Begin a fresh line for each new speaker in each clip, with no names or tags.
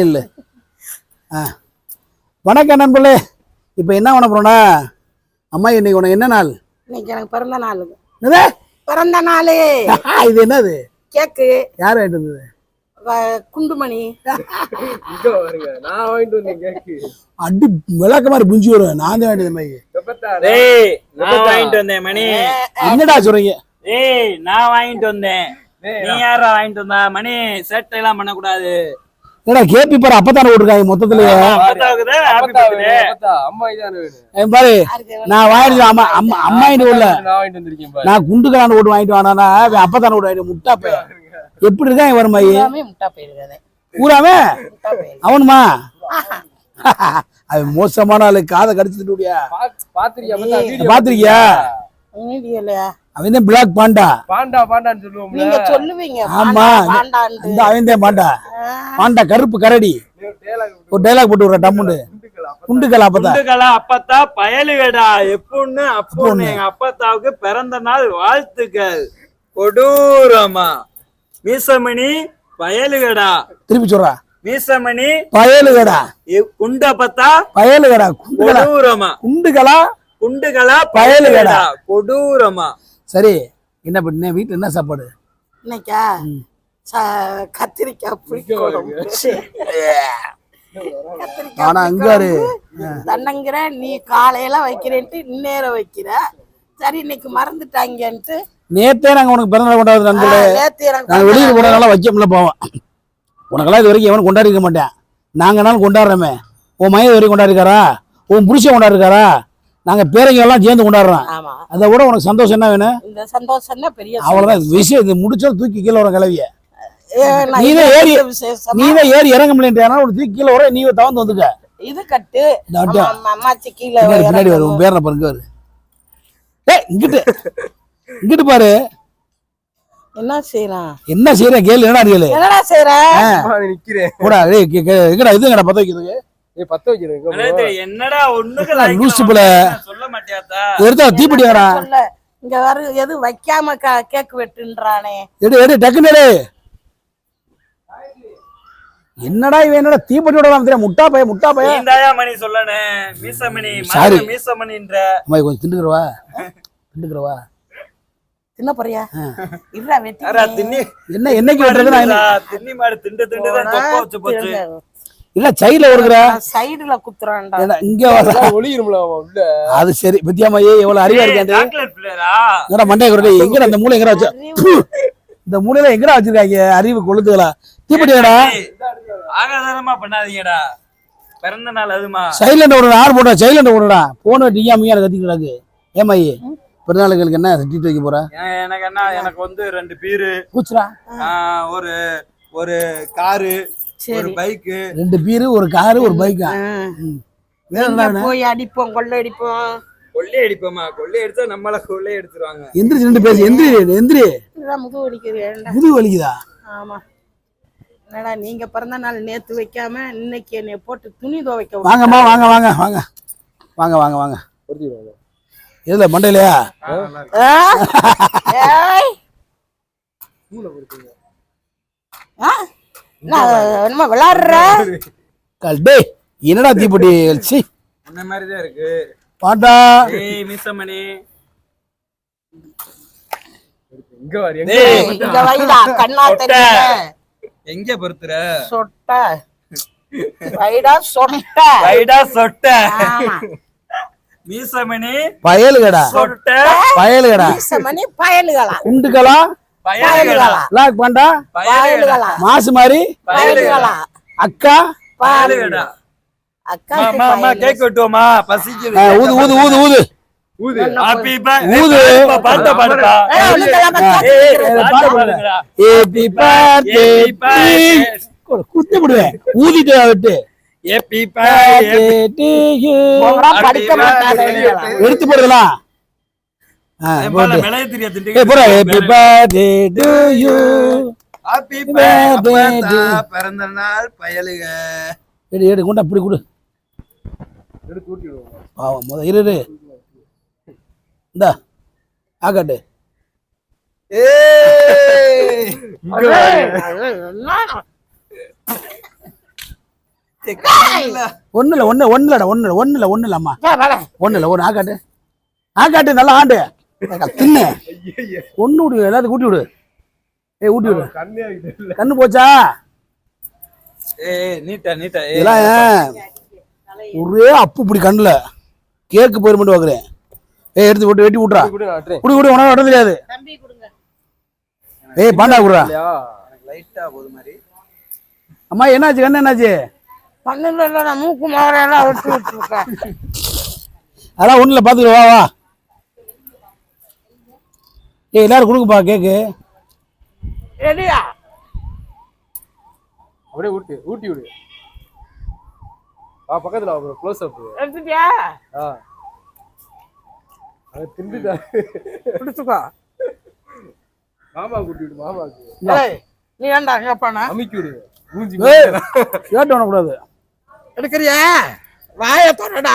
இல்லை. ஆ. வணக்கம் நண்பர்களே. இப்போ என்ன பண்ண போறோம்னா அம்மா இன்னைக்கு உனக்கு என்ன நாள்?
இன்னைக்கு எனக்கு பிறந்த நாள்.
என்னது?
பிறந்த நாள்.
இது என்னது?
கேக்கு.
யார் வாங்கிட்டு வந்தது?
குண்டுமணி.
நான் வாங்கிட்டு வந்தேன் கேக்கு.
அடி விளக்க மாதிரி புஞ்சி வரும். நான் தான்
எப்பத்தா
டேய் நான் வாங்கிட்டு வந்தேன் மணி.
என்னடா சொல்றீங்க?
ஏய் நான் வாங்கிட்டு வந்தேன். நீ யாரா வாங்கிட்டு வந்தா? மணி சேட்டை எல்லாம் பண்ணக்கூடாது.
ஏடா கேபி பாரு அப்பத்தானே விட்டுருக்காங்க மொத்தத்துலயே
அப்பத்தாவுக்கு தான் happy birthday.
எப்பத்தா அம்மா இதானே வேணும்
ஏன் பாரு நான் வாங்கிட்டு அம்மா அம்மா அம்மா உள்ள
நான் வாங்கிட்டு வந்திருக்கேன் பாரு.
நான் குண்டுக்கலான்னு ஓட்டு வாங்கிட்டு வானா அப்பத்தானே ஓட்டு வாங்கிட்டு முட்டா பையன். எப்படி இருக்கான் வரும் மைய பூராமே அவனுமா? அவன் மோசமான ஆளு காதை கடிச்சிட்டு
பாத்திருக்கியா
பாத்திருக்கியா?
இல்லையா?
அவன் பிளாக் பாண்டா
பாண்டா பாண்டான்னு சொல்லுவோம்ல.
நீங்க சொல்லுவீங்க.
ஆமா. இந்த அவன் பாண்டா. பாண்டா கருப்பு கரடி. ஒரு டைலாக் போட்டு விடுற டம்முண்டு. குண்டுக்கல அப்பதான்
குண்டுகளா அப்பத்தா. பயலுகடா. எப்புன்னு அப்புன்னு எங்க அப்பத்தாவுக்கு பிறந்த நாள் வாழ்த்துக்கள். கொடூரமா. மீசமணி பயலுகடா.
திருப்பி சொல்றா.
மீசமணி
பயலுகடா.
எ- குண்டப்பத்தா
பயலுகடா
கொடூரமா.
குண்டுகளா?
குண்டுகளா
பயலுகடா.
பயலுகடா. கொடூரமா.
சரி என்ன பண்ண? வீட்டுல என்ன சாப்பாடு?
இன்னைக்கா ச- கத்திரிக்காய் கத்திரிக்காய்
ஆனா அங்காரு
தன்னங்கிற நீ காலையில வைக்கிறேன்ட்டு இந்நேரம் வைக்கிற. சரி இன்னைக்கு மறந்துட்டாங்கன்ட்டு.
நேத்தே நாங்க உனக்கு பிறந்தநாள் கொண்டாடுறது நண்பர்களே. நாங்க வெளியூர் போனதுனால வைக்க முடியல போவோம். உனக்கெல்லாம் இது வரைக்கும் எவனும் கொண்டாடி இருக்க மாட்டேன். நாங்கனாலும் கொண்டாடுறோமே. உன் மையம் இது வரைக்கும் கொண்டாடிருக்காரா? உன் புருஷன் கொண்டாடிருக்காரா? நாங்க பேரங்க எல்லாம் சேர்ந்து கொண்டாடுறோம்.
ஆமா.
அதை விட உனக்கு சந்தோஷம் என்ன வேணும்?
இந்த சந்தோஷம் தான் பெரிய
அவ்வளவுதான். விஷயம் இது முடிச்சாலும் தூக்கி கீழே வர கிளவிய.
ஏ, நான்
நீ
இது
தான் ஏறி-
விசேஷமா
நீ தான் ஏறி இறங்க முடியல ஒரு தூக்கி கீழே வர நீ தவந்து வந்துக்க.
இது கட்டு. அம்மாச்சி கீழே
பின்னாடி வரும். உன் பேரனை பாருங்க வரு ஏய் இங்கிட்டு. இங்கிட்டு பாரு.
என்ன செய்யலாம்
என்ன செய்யற கேளு என்னடா கேளு?
என்னடா செய்யற
நிக்கிறேன்.
போடா டேய் கே- கே- எங்கடா இது எங்கடா பத்த வைக்கிறது
ஏய் பத்த.
என்னடா ஒண்ணுக்கு
லூசு.
சொல்ல
வரா
சொல்ல? இங்க வர எது வைக்காம கேக் வெட்டுன்றானே.
எடு எடு டக்குன்னு எடு. என்னடா இவன் என்னடா தீப்பெட்டியோட தெரியும் முட்டா பைய முட்டா பைய.
நீந்தாயா மணி சொல்லணே. மீசமணி. மகன் மீசமணின்ற.
அம்மா கொஞ்சம் திண்டுக்கிறவா திண்டுக்கிறவா
தின்ன போறியா? இல்ல வெட்டி
யாரா தின்னி?
என்ன என்னைக்கு வெட்டுறது நான் என்ன-
தின்னி மாடு திண்டு திண்டு தான் தொப்பை வச்சு போச்சு.
இல்ல சைடுல ஒருக்குற
சைடுல குத்துறான்டா.
இங்க வர
ஒளியிரும்ல அவன் உள்ள.
அது சரி பத்தியாமையே எவ்வளவு அறிவா
பிளேரா
எங்கடா மண்டை குரடி எங்கடா அந்த மூளை எங்கடா வச்சா இந்த மூலையில எங்கடா வச்சிருக்காங்க? அறிவு கொளுத்துகளா தீப்பெட்டியாடா
ஆகாதாரமா பண்ணாதீங்கடா. பிறந்த நாள் அதுமா.
சைலண்ட் விடுடா ஆறு போடா சைலண்ட் விடுடா போன டியா மியா கத்திக்கிறாங்க ஏமாயி பிறநாளுங்களுக்கு என்ன? திட்டு வைக்க போற?
எனக்கு என்ன? எனக்கு வந்து ரெண்டு பீரு.
பூச்சுடா
ஆஹ், ஒரு ஒரு காரு. ஒரு
சரி.
பைக்கு
ரெண்டு பீரு ஒரு காரு ஒரு பைக்கா?
போய் அடிப்போம் கொள்ளை அடிப்போம்?
கொள்ளை அடிப்போமா கொள்ளை அடிச்சா நம்மள கொள்ளை எடுத்துருவாங்க
எந்திரிச்சு ரெண்டு பேசி எந்திரி எந்திரி.
முதுகு வலிக்கிறேன்டா
முதுகு வலிக்குதா?
ஆமா. என்னடா நீங்க பிறந்த நாள் நேத்து வைக்காம இன்னைக்கு என்னை போட்டு துணி துவைக்க
வாங்கம்மா வாங்க வாங்க வாங்க. வாங்க வாங்க வாங்க. எதுல மண்டையிலையா?
ஆ? ஏய். ஆ? என்ன, என்னமோ விளையாடுற
கால் டேய் என்னடா தீப்பெட்டி சி
அந்த மாதிரிதான் இருக்கு.
பாட்டா?
ஏய் மிஸ்ஸமணி
வாரு எங்க வாரு?
இங்க வைடா கண்ணா
சொட்ட.
தெரியல
எங்க பொறுத்துற?
சொட்ட. வைடா சொட்ட.
ரைடா சொட்ட.
ஆமா.
மீசமணி
பயலுகடா.
சொட்ட.
பயலுகடா.
மணி பயலுகளா?
குண்டுகளா? லாக் பாண்டா மாசு மாதிரி அக்கா?
அக்கா
அம்மா அம்மா கேக் வெட்டுவோமா பசிக்குது.
ஊது ஊது ஊது ஊது.
ஊது.
ஹாப்பி
ஊது.
பாட்ட. பாட்ட
ஏபி பர்த்டே. குத்தி விடுவேன் ஊதிட்டு விட்டு.
ஹாப்பி.
எடுத்து போடுறலாம் happy birthday to you
happy
birthday to-
பிறந்த நாள் பயலுக.
எடு எடு கொண்டா அப்படி கொடு. பாவம் முத இரு. இந்தா இல்லடா ஒண்ணு இல்ல ஒண்ணு இல்ல ஒண்ணு இல்ல அம்மா. இல்ல ஒண்ணு ஆக்காட்டு ஆக்காட்டு நல்லா ஆண்டு தின்னு. ஒண்ணு விடு எல்லாத்தையும் கூட்டி விடு. ஏய் ஊட்டி விடு.
கண்ணே இல்ல
போச்சா?
ஏய் நீட்டா நீட்டா ஏய்,
இதெல்லாம் ஏன்? ஒரே அப்பு இப்படி கண்ணுல. கேக்கு போயிரு மட்டும் வாக்குறேன் ஏய் எடுத்து போட்டு வெட்டி விட்றா
கூட
குடி உனக்கு உடம்பு தெரியாது. ஏய் பாண்டா குடுறா.
இல்லையா?
லைட்டா போது மாதிரி.
அம்மா என்னாச்சு? கண்ணு என்னாச்சு?
நான் மூக்கு மாவரையெல்லாம் விட்டு விட்டுருக்கேன்
அதெல்லாம் ஒண்ணுல பாத்துக்க வா வா. ஏய் எல்லாரும் கொடுங்கப்பா கேக்கு.
ரெடியா
அப்படியே ஊட்டி ஊட்டி விடு. ஆ பக்கத்துல க்ளோஸ் அப்
எடுத்துட்டியா?
ஆ. அதை திண்டுட்டா
பிடிச்சுக்கோ
மாமா கூட்டி விடு மாமாக்கு
ஏய், நீ ஏன்டா அங்க போன?
அமுக்கி விடு. மூஞ்சி
ஏய் கேட்டு பண்ணக்கூடாது
எடுக்கிறியா? வாய தொடடா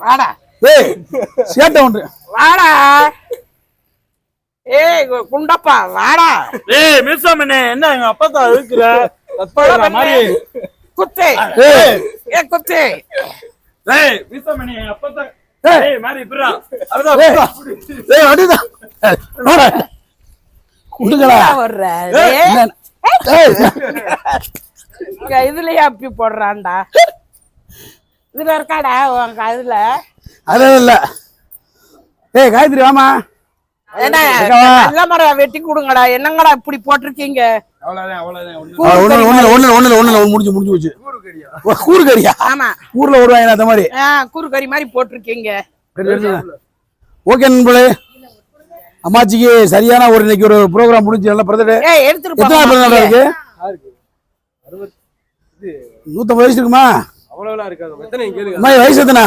வாடா.
ஏய் சேட்டை ஒன்று.
வாடா. ஏய் குண்டப்பா வாடா.
ஏய் மிஸ்ஸாமனே என்ன எங்க அப்பா தான் இருக்கிற மாதிரி.
குத்து.
ஏய்.
ஏ குத்து.
ஏய் மிஸ்ஸாமனே எங்க அப்பா தான்
ஏய்.
மாதிரி
ஏய். வாடா. கொடுங்கடா
வர்ற?
ஏய்,
இதுலயே அப்பி போடுறான்டா. இதுல இருக்காடா உன் இதுல
அதெல்லாம் இல்ல. ஏய் காயத்ரி வாமா?
நல்ல மரம் வெட்டி கொடுங்கடா. என்னங்கடா இப்படி போட்டிருக்கீங்க?
ஊர்ல வருவாங்க அந்த மாதிரி.
ஆ, கூறுகறி மாதிரி போட்டிருக்கீங்க.
ஓகே நண்பர்களே. அம்மாச்சிக்கு சரியான ஒரு இன்னைக்கு ஒரு ப்ரோக்ராம் முடிஞ்சு நல்ல
எடுத்துட்டு
எத்தனை பிறந்தடா இருக்கு? நூத்தம்பது வயசு இருக்குமா?
அவ்வளவுலாம் இருக்காது. எத்தனை கேளுங்க.
அம்மா வயசு எத்தனை?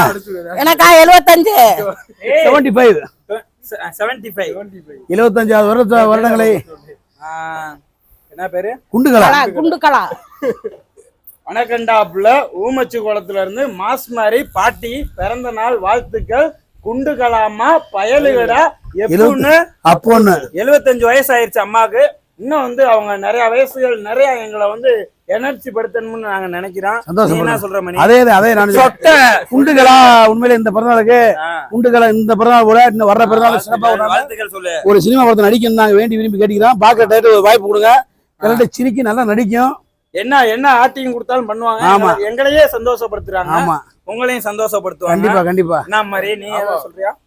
எனக்கா எழுபத்தஞ்சு
செவன்டி ஃபைவ்
செவன்டி ஃபைவ்
எழுபத்தஞ்சாவது வருட வருடங்களை.
என்ன பேரு?
குண்டுகளா?
கலா, குண்டு கலா
வணக்கண்டாப்புல ஊமச்சி குளத்துல இருந்து மாஸ் மாதிரி பாட்டி பிறந்த நாள் வாழ்த்துக்கள். குண்டு கலாமா பயலுகடா எப்படின்னு
அப்போன்னு.
எழுபத்தஞ்சு வயசு ஆயிருச்சு அம்மாவுக்கு. இன்னும் வந்து அவங்க நிறைய வயசுகள் நிறைய எங்களை வந்து எனர்ஜி படுத்தணும்னு நாங்க நினைக்கிறோம். நீ என்ன சொல்ற மணி?
அதே அதே நான்
சொட்டை.
குண்டுகளா உண்மையில இந்த பிறந்தநாளுக்கு. குண்டுகளா இந்த பிறந்தநாள் கூட இன்னும் வர்ற பிறந்தநாள் சிறப்பா கொண்டாடுங்க.
வாழ்த்துக்கள் சொல்லு.
ஒரு சினிமா படத்தை நடிக்கணும் நாங்க வேண்டி விரும்பி கேட்டுக்கிறோம். பாக்குற டைட்டு ஒரு வாய்ப்பு கொடுங்க. கரெக்டா சிரிக்கி நல்லா நடிக்கும்.
என்ன என்ன ஆக்டிங் கொடுத்தாலும் பண்ணுவாங்க?
ஆமா.
எங்களை- எங்களையே சந்தோஷப்படுத்துறாங்க.
ஆமா.
உங்களையும் சந்தோஷப்படுத்துவாங்க.
கண்டிப்பா கண்டிப்பா.
என்ன மாதிரி நீ ஏதாவது சொல்றியா?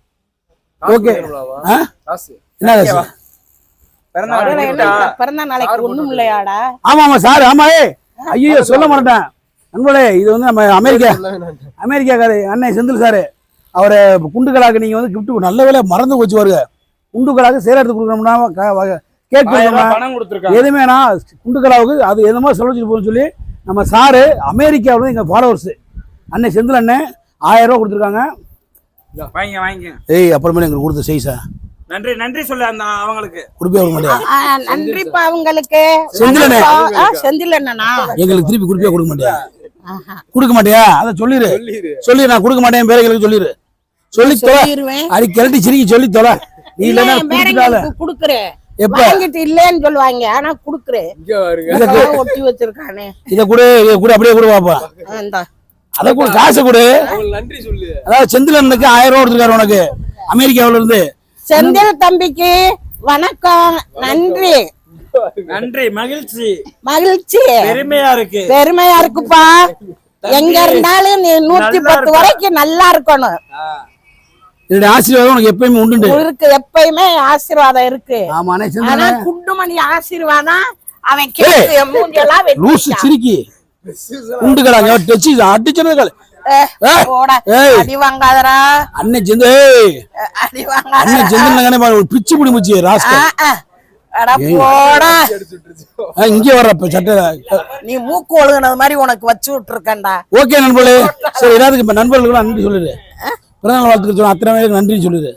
ஓகே. என்ன ஆச்சு?
பிறந்த
நாளைக்கு ஒண்ணும் இல்லையாடா?
ஆமா ஆமா சார் ஆமா ஏ ஐயோ சொல்ல மாட்டேன். நண்பர்களே இது வந்து நம்ம அமெரிக்கா அமெரிக்காக்காரு அண்ணன் செந்தில் சார் அவரை குண்டுகளாக்கு நீங்க வந்து கிஃப்ட் நல்ல வேலை மறந்து வச்சு வருங்க குண்டுகளாக்கு சேர எடுத்து கொடுக்கணும்னா கேக்
ஆயிரம்
கொடுக்கணும்னா
ரூபாய் பணம் கொடுத்துருக்காங்க.
எதுவுமேனா குண்டுகளாவுக்கு அது எதுமோ செலவழிச்சு போகணும்னு சொல்லி நம்ம சாரு அமெரிக்காவில் எங்க ஃபாலோவர்ஸ் அண்ணன் செந்தில் அண்ணன் ஆயிரம் ரூபா கொடுத்துருக்காங்க.
வாங்க வாங்க
ஏய் அப்புறமேல எங்களுக்கு கொடுத்த செய் சார்.
நன்றி நன்றி சொல்லு அந்த அவங்களுக்கு.
நன்றிப்பா உங்களுக்கு
செந்திலண்ணே. எங்களுக்கு திருப்பி கொடுப்பே கொடுக்க மாட்டியா. கொடுக்க மாட்டியா? அதை சொல்லிடு சொல்லி நான் கொடுக்க மாட்டேன் பேரைகளுக்கு சொல்லிடு சொல்லி தொலை. அது கிளட்டி சிரிக்கி சொல்லி தொலை. நீ
இல்ல,
இல்லைன்னா
குடுக்குறேன்
எப்ப?
வாங்கிட்டு இல்லைன்னு சொல்லுவாங்க ஆனா குடுக்குறேன்
இங்க பாருங்க.
இதெல்லாம் ஒட்டி வச்சிருக்கானே.
இதை கூட இதை கூட அப்படியே கூட பாப்பா. அதை கூட காசை கொடு.
அவங்களுக்கு நன்றி சொல்லு.
அதாவது செந்திலனுக்கு ஆயிரம் ரூபா கொடுத்துருக்காரு உனக்கு. அமெரிக்காவுல இருந்து
செந்தில் தம்பிக்கு வணக்கம். நன்றி.
நன்றி மகிழ்ச்சி.
மகிழ்ச்சி.
பெருமையா இருக்கு.
பெருமையா இருக்குப்பா. எங்க இருந்தாலும் நீ நூத்தி
நல்லா
பத்து. வரைக்கும் நல்லா இருக்கணும்.
என்னுடைய ஆசீர்வாதம் உனக்கு எப்பயுமே உண்டு
இருக்கு எப்பயுமே ஆசீர்வாதம் இருக்கு. ஆனா குண்டுமணி ஆசீர்வாதம் அவன் கேட்டு மூஞ்செல்லாம்
லூசு. சிரிக்கி. உண்டுக்கலாங்க டச்சு ஏய்.
போடா.
ஏய்.
அடி வாங்காதடா.
அண்ணன் செந்து ஏய்
அடி வாங்காத
அண்ணன் ஒரு பிச்சு பிடி முச்சு
ஆ,
இங்கே வர்றப்ப சட்டை.
நீ மூக்கு ஒழுகுனது மாதிரி உனக்கு வச்சு விட்டுருக்கேன்டா.
ஓகே நண்பர்களே. சரி எல்லாத்துக்கும் இப்ப நண்பர்களுக்கு நன்றி சொல்லுது. பிறந்தநாள் வாழ்த்துக்கள் சொல்லுங்க அத்தனை பேருக்கு நன்றி சொல்லுது.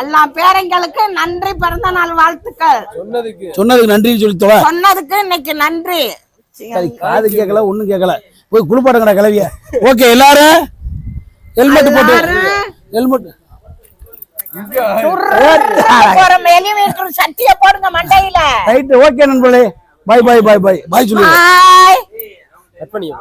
எல்லா பேரங்களுக்கு நன்றி பிறந்த நாள் வாழ்த்துக்கள்.
சொன்னதுக்கு.
சொன்னதுக்கு நன்றி சொல்லி
சொன்னதுக்கு இன்னைக்கு நன்றி.
சரி காது கேட்கல ஒண்ணும் கேட்கல. போய் குளிப்பாட்டுங்கடா கிளவிய. ஓகே எல்லாரும் ஹெல்மெட் போட்டு. ஹெல்மெட்
சட்டிய போடுங்க மண்டையில.
ரைட் ஓகே நண்பர்களே. பாய் பாய் பாய் பாய் பாய் சொல்லு.
பாய்
கட் பண்ணிக்கோ